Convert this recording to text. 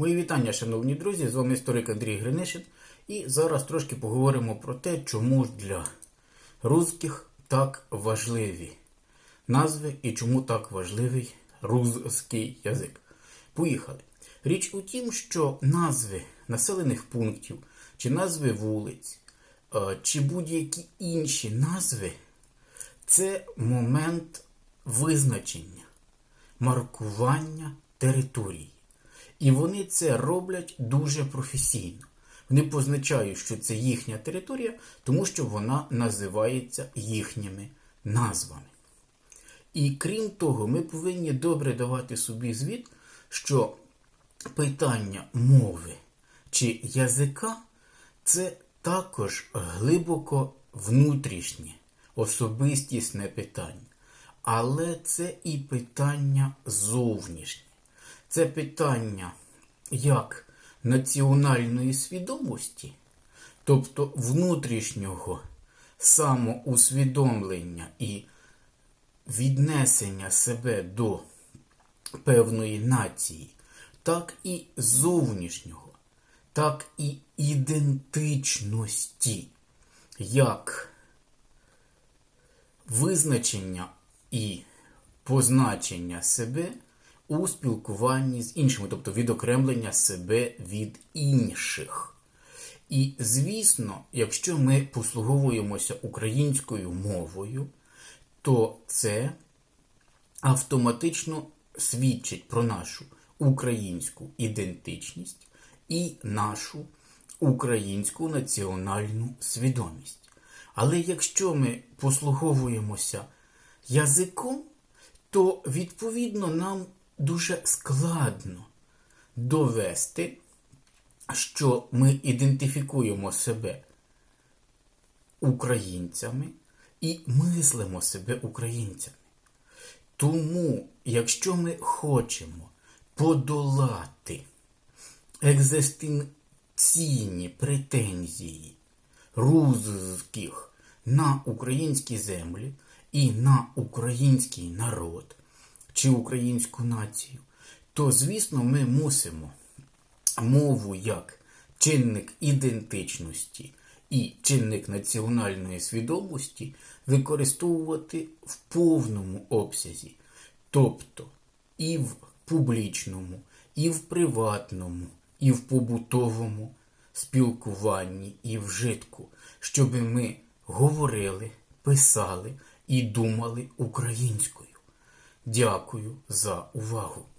Мої вітання, шановні друзі, з вами історик Андрій Гринишин. І зараз трошки поговоримо про те, чому для русських так важливі назви і чому так важливий русський язик. Поїхали. Річ у тім, що назви населених пунктів, чи назви вулиць, е, чи будь-які інші назви це момент визначення, маркування території. І вони це роблять дуже професійно. Вони позначають, що це їхня територія, тому що вона називається їхніми назвами. І крім того, ми повинні добре давати собі звіт, що питання мови чи язика це також глибоко внутрішнє, особистісне питання. Але це і питання зовнішнє. Це питання як національної свідомості, тобто внутрішнього самоусвідомлення і віднесення себе до певної нації, так і зовнішнього, так і ідентичності, як визначення і позначення себе у спілкуванні з іншими, тобто відокремлення себе від інших. І, звісно, якщо ми послуговуємося українською мовою, то це автоматично свідчить про нашу українську ідентичність і нашу українську національну свідомість. Але якщо ми послуговуємося язиком, то відповідно нам дуже складно довести, що ми ідентифікуємо себе українцями і мислимо себе українцями. Тому, якщо ми хочемо подолати екзистенційні претензії русських на українські землі і на український народ чи українську націю, то, звісно, ми мусимо мову як чинник ідентичності і чинник національної свідомості використовувати в повному обсязі, тобто і в публічному, і в приватному, і в побутовому спілкуванні і вжитку, щоб ми говорили, писали і думали українською. Дякую за увагу!